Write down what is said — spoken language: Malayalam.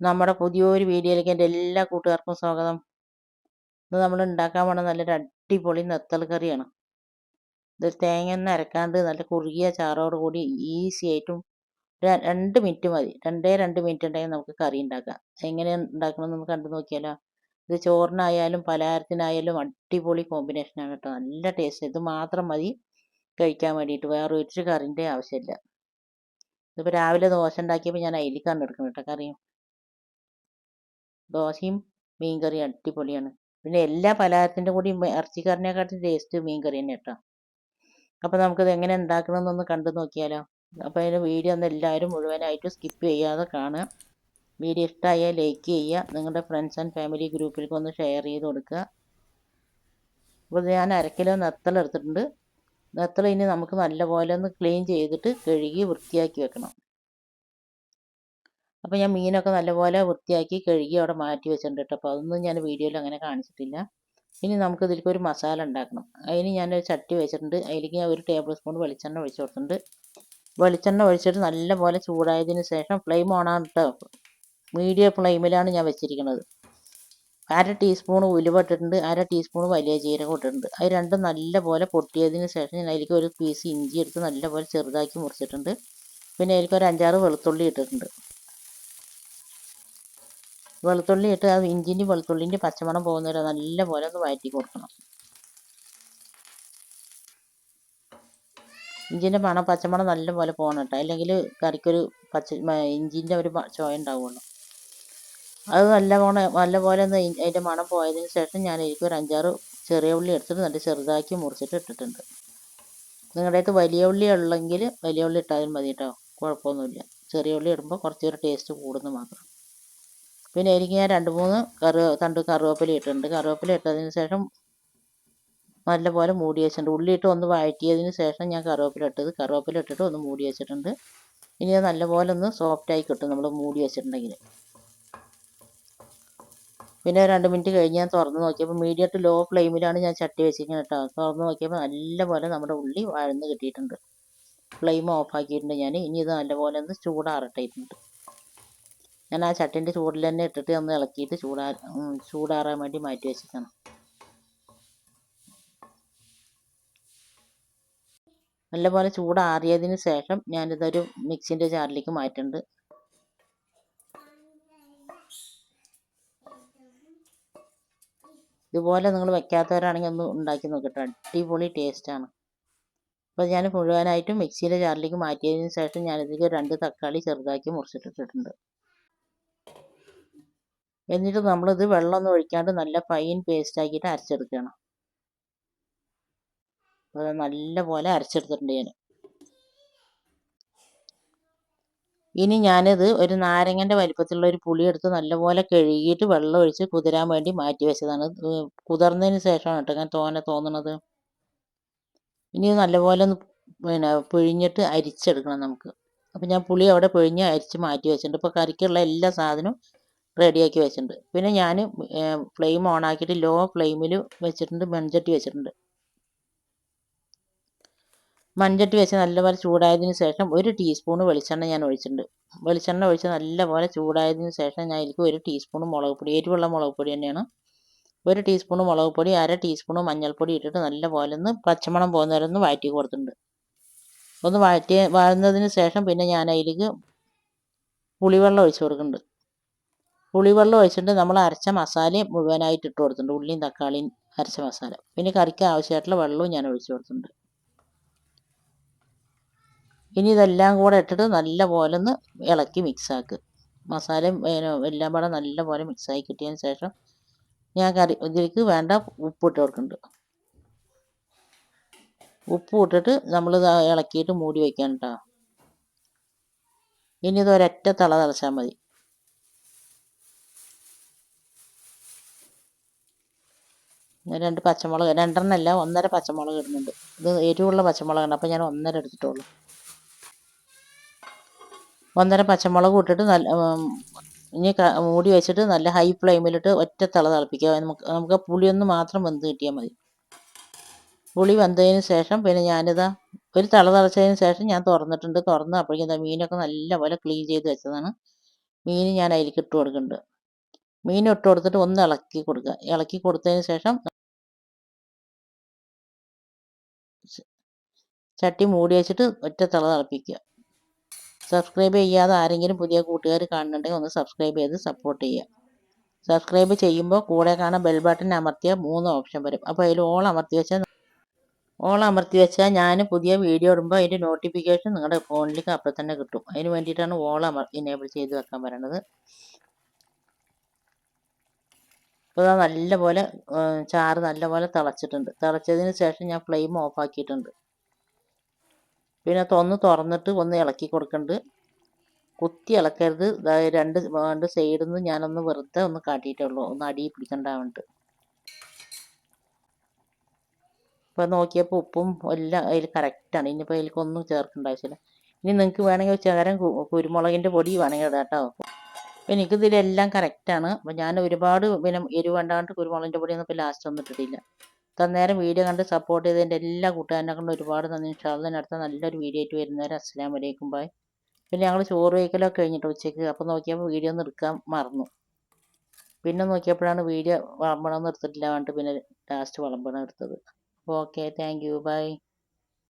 നമ്മുടെ പുതിയൊരു വീഡിയോയിലേക്ക് എന്റെ എല്ലാ കൂട്ടുകാർക്കും സ്വാഗതം. ഇന്ന് നമ്മൾ ഉണ്ടാക്കാൻ പോണ നല്ലൊരു അടിപൊളി നെത്തൽ കറിയാണ്. ഇത് തേങ്ങ തേങ്ങയൊന്നും അരക്കാണ്ട് നല്ല കുറുകിയ ചാറോട് കൂടി ഈസി ആയിട്ടും രണ്ട് മിനിറ്റ് മതി. രണ്ടേ രണ്ട് മിനിറ്റ് ഉണ്ടെങ്കിൽ നമുക്ക് കറി ഉണ്ടാക്കാം. എങ്ങനെ ഉണ്ടാക്കണമെന്ന് നമുക്ക് കണ്ടു നോക്കിയാലോ? ഇത് ചോറിനായാലും പലഹാരത്തിനായാലും അടിപൊളി കോമ്പിനേഷനാണ് കേട്ടോ. നല്ല ടേസ്റ്റ്. ഇത് മാത്രം മതി കഴിക്കാൻ വേണ്ടിയിട്ട്. വേറെ ഒരു കറിന്റെ ആവശ്യമില്ല. ഇതിപ്പോൾ രാവിലെ ദോശ ഉണ്ടാക്കിയപ്പോൾ ഞാൻ അതിലേക്കാണ് എടുക്കുന്നത് കേട്ടോ കറിയും. ദോശയും മീൻ കറിയും അടിപൊളിയാണ്. പിന്നെ എല്ലാ പലഹാരത്തിന്റെ കൂടി ഇറച്ചിക്കറിനെക്കാട്ടും ടേസ്റ്റ് മീൻ കറി തന്നെ കേട്ടോ അപ്പോൾ നമുക്കത് എങ്ങനെ ഉണ്ടാക്കണമെന്നൊന്ന് കണ്ടു നോക്കിയാലോ. അപ്പോൾ അതിന് വീഡിയോ ഒന്ന് എല്ലാവരും മുഴുവനായിട്ട് സ്കിപ്പ് ചെയ്യാതെ കാണുക. വീഡിയോ ഇഷ്ടമായാൽ ലൈക്ക് ചെയ്യുക. നിങ്ങളുടെ ഫ്രണ്ട്സ് ആൻഡ് ഫാമിലി ഗ്രൂപ്പിലേക്ക് ഒന്ന് ഷെയർ ചെയ്ത് കൊടുക്കുക. അപ്പോൾ ഞാൻ അരക്കിലോ നത്തളെടുത്തിട്ടുണ്ട്. എടുത്തിട്ടുണ്ട് ഇനി നമുക്ക് നല്ലപോലെ ഒന്ന് ക്ലീൻ ചെയ്തിട്ട് കഴുകി വൃത്തിയാക്കി വെക്കണം. അപ്പോൾ ഞാൻ മീനൊക്കെ നല്ലപോലെ വൃത്തിയാക്കി കഴുകി അവിടെ മാറ്റി വെച്ചിട്ടുണ്ട് കേട്ടോ അപ്പോൾ അതൊന്നും ഞാൻ വീഡിയോയിൽ അങ്ങനെ കാണിച്ചിട്ടില്ല. ഇനി നമുക്ക് ഇതിലേക്ക് ഒരു മസാല ഉണ്ടാക്കണം. അതിന് ഞാനൊരു ചട്ടി വെച്ചിട്ടുണ്ട്. അതിലേക്ക് ഞാൻ ഒരു ടേബിൾ സ്പൂൺ വെളിച്ചെണ്ണ ഒഴിച്ച് കൊടുത്തിട്ടുണ്ട്. വെളിച്ചെണ്ണ ഒഴിച്ചിട്ട് നല്ലപോലെ ചൂടായതിന് ശേഷം ഫ്ലെയിം ഓണാണ് കേട്ടോ മീഡിയം ഫ്ലെയിമിലാണ് ഞാൻ വെച്ചിരിക്കുന്നത്. അര ടീസ്പൂൺ ഉലുവ ഇട്ടിട്ടുണ്ട്. അര ടീസ്പൂൺ വലിയ ജീരകം ഇട്ടിട്ടുണ്ട്. അത് രണ്ടും നല്ലപോലെ പൊട്ടിയതിന് ശേഷം ഞാൻ അതിലേക്ക് ഒരു പീസ് ഇഞ്ചി എടുത്ത് നല്ലപോലെ ചെറുതാക്കി മുറിച്ചിട്ടുണ്ട്. പിന്നെ അതിലേക്ക് ഒരു അഞ്ചാറ് വെളുത്തുള്ളി ഇട്ടിട്ടുണ്ട്. വെളുത്തുള്ളി ഇട്ട് ആ ഇഞ്ചിന്റെ വെളുത്തുള്ളിന്റെ പച്ചമണം പോകുന്നവരെ നല്ലപോലെ ഒന്ന് വഴറ്റി കൊടുക്കണം. ഇഞ്ചിന്റെ മണം പച്ചമണം നല്ല പോലെ പോകണം കേട്ടോ അല്ലെങ്കിൽ കറിക്കൊരു പച്ച ഇഞ്ചിന്റെ ഒരു ചോയ ഉണ്ടാവുള്ളൂ. അത് നല്ല പോണ നല്ലപോലെ ഒന്ന് അതിന്റെ മണം പോയതിന് ശേഷം ഞാൻ എനിക്ക് ഒരു അഞ്ചാറ് ചെറിയ ഉള്ളി എടുത്തിട്ട് നല്ല ചെറുതാക്കി മുറിച്ചിട്ട് ഇട്ടിട്ടുണ്ട്. നിങ്ങളുടെ അടുത്ത് വലിയ ഉള്ളി ഉള്ളെങ്കിൽ വലിയ ഉള്ളി ഇട്ടാലും മതി കേട്ടോ കുഴപ്പമൊന്നുമില്ല. ചെറിയ ഉള്ളി ഇടുമ്പോൾ കുറച്ചൊരു ടേസ്റ്റ് കൂടുന്നു മാത്രം. പിന്നെ എനിക്ക് ഞാൻ രണ്ട് മൂന്ന് കറി തണ്ട് കറിവേപ്പില ഇട്ടിട്ടുണ്ട്. കറിവേപ്പില ഇട്ടതിന് ശേഷം നല്ലപോലെ മൂടി വെച്ചിട്ടുണ്ട്. ഉള്ളിയിട്ട് ഒന്ന് വഴറ്റിയതിന് ശേഷം ഞാൻ കറിവേപ്പില ഇട്ടത്. കറിവേപ്പില ഇട്ടിട്ട് ഒന്ന് മൂടി വെച്ചിട്ടുണ്ട്. ഇനി അത് നല്ലപോലെ ഒന്ന് സോഫ്റ്റായി കിട്ടും നമ്മൾ മൂടി വെച്ചിട്ടുണ്ടെങ്കിൽ പിന്നെ രണ്ട് മിനിറ്റ് കഴിഞ്ഞ് ഞാൻ തുറന്ന് നോക്കിയപ്പോൾ മീഡിയം ടു ലോ ഫ്ലെയിമിലാണ് ഞാൻ ചട്ടി വെച്ചിരിക്കുന്നത് കേട്ടോ. തുറന്ന് നോക്കിയപ്പോൾ നല്ലപോലെ നമ്മുടെ ഉള്ളി വഴന്ന് കിട്ടിയിട്ടുണ്ട്. ഫ്ലെയിം ഓഫ് ആക്കിയിട്ടുണ്ട് ഞാൻ ഇനി ഇത് നല്ലപോലെ ഒന്ന് ചൂടാറട്ടെ ഇരുന്നിട്ട് ഞാൻ ആ ചട്ടിന്റെ ചൂടിൽ തന്നെ ഇട്ടിട്ട് ഒന്ന് ഇളക്കിയിട്ട് ചൂടാ ചൂടാറാൻ വേണ്ടി മാറ്റി വെച്ചിട്ടാണ് നല്ലപോലെ ചൂടാറിയതിന് ശേഷം ഞാനിതൊരു മിക്സിന്റെ ജാറിലേക്ക് മാറ്റുന്നുണ്ട്. ഇതുപോലെ നിങ്ങൾ വെക്കാത്തവരാണെങ്കിൽ ഒന്ന് ഉണ്ടാക്കി നോക്കട്ടെ. അടിപൊളി ടേസ്റ്റാണ്. അപ്പോൾ ഞാൻ മുഴുവനായിട്ടും മിക്സിയുടെ ജാറിലേക്ക് മാറ്റിയതിന് ശേഷം ഞാനിതിലേക്ക് രണ്ട് തക്കാളി ചെറുതാക്കി മുറിച്ചിട്ടിട്ടുണ്ട്. എന്നിട്ട് നമ്മളിത് വെള്ളമൊന്നും ഒഴിക്കാണ്ട് നല്ല ഫൈൻ പേസ്റ്റ് ആക്കിയിട്ട് അരച്ചെടുക്കണം. അപ്പോൾ നല്ല പോലെ അരച്ചെടുത്തിട്ടുണ്ട് ഞാൻ ഇനി ഞാനിത് ഒരു നാരങ്ങന്റെ വലിപ്പത്തിലുള്ള ഒരു പുളി എടുത്ത് നല്ലപോലെ കഴുകിയിട്ട് വെള്ളം ഒഴിച്ച് കുതിരാൻ വേണ്ടി മാറ്റി വെച്ചതാണ്. കുതിർന്നതിന് ശേഷമാണ് കേട്ടോ ഞാൻ തോനെ തോന്നണത്. ഇനി നല്ലപോലെ ഒന്ന് പിന്നെ പിഴിഞ്ഞിട്ട് അരിച്ചെടുക്കണം നമുക്ക്. അപ്പം ഞാൻ പുളി അവിടെ പിഴിഞ്ഞ് അരിച്ച് മാറ്റി വെച്ചിട്ടുണ്ട്. ഇപ്പോൾ കറിക്കുള്ള എല്ലാ സാധനവും റെഡിയാക്കി വെച്ചിട്ടുണ്ട്. പിന്നെ ഞാൻ ഫ്ലെയിം ഓൺ ആക്കിയിട്ട് ലോ ഫ്ലെയിമിൽ വെച്ചിട്ടുണ്ട് മൺചട്ടി വെച്ചിട്ടുണ്ട്. മൺചട്ടി വെച്ച് നല്ലപോലെ ചൂടായതിന് ശേഷം ഒരു ടീസ്പൂൺ വെളിച്ചെണ്ണ ഞാൻ ഒഴിച്ചിട്ടുണ്ട്. വെളിച്ചെണ്ണ ഒഴിച്ച് നല്ലപോലെ ചൂടായതിന് ശേഷം ഞാൻ ഇതിലേക്ക് ഒരു ടീസ്പൂൺ മുളക് പൊടി എരിവുള്ള മുളക് പൊടി തന്നെയാണ്. ഒരു ടീസ്പൂൺ മുളക് പൊടി അര ടീസ്പൂൺ മഞ്ഞൾപ്പൊടി ഇട്ടിട്ട് നല്ലപോലെ ഒന്ന് പച്ചമണം പോകുന്ന വരെ ഒന്ന് വഴറ്റി കൊടുത്തിട്ടുണ്ട്. ഒന്ന് വഴറ്റി വാഴുന്നതിന് ശേഷം പിന്നെ ഞാൻ അതിലേക്ക് പുളിവെള്ളം ഒഴിച്ച് കൊടുക്കുന്നുണ്ട്. പുളിവെള്ളം ഒഴിച്ചിട്ട് നമ്മൾ അരച്ച മസാലയും മുഴുവനായിട്ട് ഇട്ട് കൊടുത്തിട്ടുണ്ട്. ഉള്ളിയും തക്കാളിയും അരച്ച മസാല. പിന്നെ കറിക്ക് ആവശ്യമായിട്ടുള്ള വെള്ളവും ഞാൻ ഒഴിച്ചു കൊടുത്തിട്ടുണ്ട്. ഇനി ഇതെല്ലാം കൂടെ ഇട്ടിട്ട് നല്ല പോലെ ഒന്ന് ഇളക്കി മിക്സാക്കുക മസാലയും എല്ലാം കൂടെ നല്ല പോലെ മിക്സായി കിട്ടിയതിന് ശേഷം ഞാൻ കറി ഇതിലേക്ക് വേണ്ട ഉപ്പ് ഇട്ട് കൊടുക്കുന്നുണ്ട്. ഉപ്പ് ഇട്ടിട്ട് നമ്മൾ ഇളക്കിയിട്ട് മൂടി വയ്ക്കണം കേട്ടോ ഇനി ഇത് ഒരൊറ്റ തള തിളച്ചാൽ മതി. രണ്ട് പച്ചമുളക് രണ്ടെണ്ണമല്ല ഒന്നര പച്ചമുളക് ഇടുന്നുണ്ട്. ഇത് എരിവുള്ള പച്ചമുളകാണ്. അപ്പോൾ ഞാൻ ഒന്നര എടുത്തിട്ടുള്ളൂ. ഒന്നര പച്ചമുളക് ഇട്ടിട്ട് നല്ല ഇനി മൂടി വെച്ചിട്ട് നല്ല ഹൈ ഫ്ലെയിമിലിട്ട് ഒറ്റ തള തിളപ്പിക്കുക. നമുക്ക് നമുക്ക് പുളിയൊന്ന് മാത്രം വെന്ത് കിട്ടിയാൽ മതി. പുളി വെന്തതിന് ശേഷം പിന്നെ ഞാനിതാ ഒരു തള തിളച്ചതിന് ശേഷം ഞാൻ തുറന്നിട്ടുണ്ട്. തുറന്ന് അപ്പോഴേക്കും മീനൊക്കെ നല്ല നല്ലപോലെ ക്ലീൻ ചെയ്ത് വെച്ചതാണ്. മീൻ ഞാൻ അതിലേക്ക് ഇട്ട് കൊടുക്കുന്നുണ്ട്. മീൻ ഇട്ട് കൊടുത്തിട്ട് ഒന്ന് ഇളക്കി കൊടുക്കുക. ഇളക്കി കൊടുത്തതിന് ശേഷം ചട്ടി മൂടി വെച്ചിട്ട് ഒറ്റ തള തിളപ്പിക്കുക. സബ്സ്ക്രൈബ് ചെയ്യാതെ ആരെങ്കിലും പുതിയ കൂട്ടുകാർ കാണുന്നുണ്ടെങ്കിൽ ഒന്ന് സബ്സ്ക്രൈബ് ചെയ്ത് സപ്പോർട്ട് ചെയ്യുക. സബ്സ്ക്രൈബ് ചെയ്യുമ്പോൾ കൂടെ കാണാൻ ബെൽ ബട്ടൺ അമർത്തിയാൽ മൂന്ന് ഓപ്ഷൻ വരും. അപ്പോൾ അതിൽ ഓൾ അമർത്തി വെച്ചാൽ ഓൾ അമർത്തി വെച്ചാൽ ഞാൻ പുതിയ വീഡിയോ ഇടുമ്പോൾ അതിന്റെ നോട്ടിഫിക്കേഷൻ നിങ്ങളുടെ ഫോണിലേക്ക് അപ്പോൾ തന്നെ കിട്ടും. അതിന് വേണ്ടിയിട്ടാണ് ഓൾ അമർ ഇനേബിൾ ചെയ്ത് വെക്കാൻ പറയുന്നത് ഇപ്പോൾ നല്ല നല്ലപോലെ ചാറ് നല്ലപോലെ തിളച്ചിട്ടുണ്ട്. തിളച്ചതിന് ശേഷം ഞാൻ ഫ്ലെയിം ഓഫ് ആക്കിയിട്ടുണ്ട്. പിന്നെ തൊന്ന് തുറന്നിട്ട് ഒന്ന് ഇളക്കി കൊടുക്കുന്നുണ്ട് കുത്തി ഇളക്കരുത്. രണ്ട് രണ്ട് സൈഡിൽ നിന്ന് ഞാനൊന്ന് വെറുതെ ഒന്ന് കാട്ടിയിട്ടുള്ളൂ ഒന്ന് അടി പിടിക്കണ്ടാവുന്നുണ്ട് ഇപ്പോൾ നോക്കിയപ്പോൾ ഉപ്പും എല്ലാം അതിൽ കറക്റ്റാണ് ഇനിയിപ്പോൾ അതിലേക്കൊന്നും ചേർക്കേണ്ട ആവശ്യമില്ല. ഇനി നിങ്ങൾക്ക് വേണമെങ്കിൽ ചേരം കുരുമുളകിന്റെ പൊടി വേണമെങ്കിൽ ഇടാം കേട്ടോ. എനിക്കിതിലെല്ലാം കറക്റ്റാണ് അപ്പോൾ ഞാൻ ഒരുപാട് പിന്നെ എരിവ് വേണ്ടാണ്ട് കുരുമുളകിന്റെ പൊടിയൊന്നും ഇപ്പോൾ ലാസ്റ്റ് ഒന്നും ഇട്ടിട്ടില്ല. തന്നേരം വീഡിയോ കണ്ട് സപ്പോർട്ട് ചെയ്തതിന്റെ എല്ലാ കൂട്ടുകാരനെ ഒരുപാട് നന്ദി. ഇൻഷാല്ല അടുത്ത നല്ലൊരു വീഡിയോ ആയിട്ട് വരുന്നവരെ അസ്സലാമു വലൈക്കും ബായ് പിന്നെ ഞങ്ങൾ ചോറ് വയ്ക്കലൊക്കെ കഴിഞ്ഞിട്ട് ഉച്ചയ്ക്ക് അപ്പോൾ നോക്കിയപ്പോൾ വീഡിയോ ഒന്ന് എടുക്കാൻ മറന്നു. പിന്നെ നോക്കിയപ്പോഴാണ് വീഡിയോ വളമ്പണം എടുത്തിട്ടില്ല. പറഞ്ഞിട്ട് പിന്നെ ലാസ്റ്റ് വളമ്പണം എടുത്തത്. Okay thank you by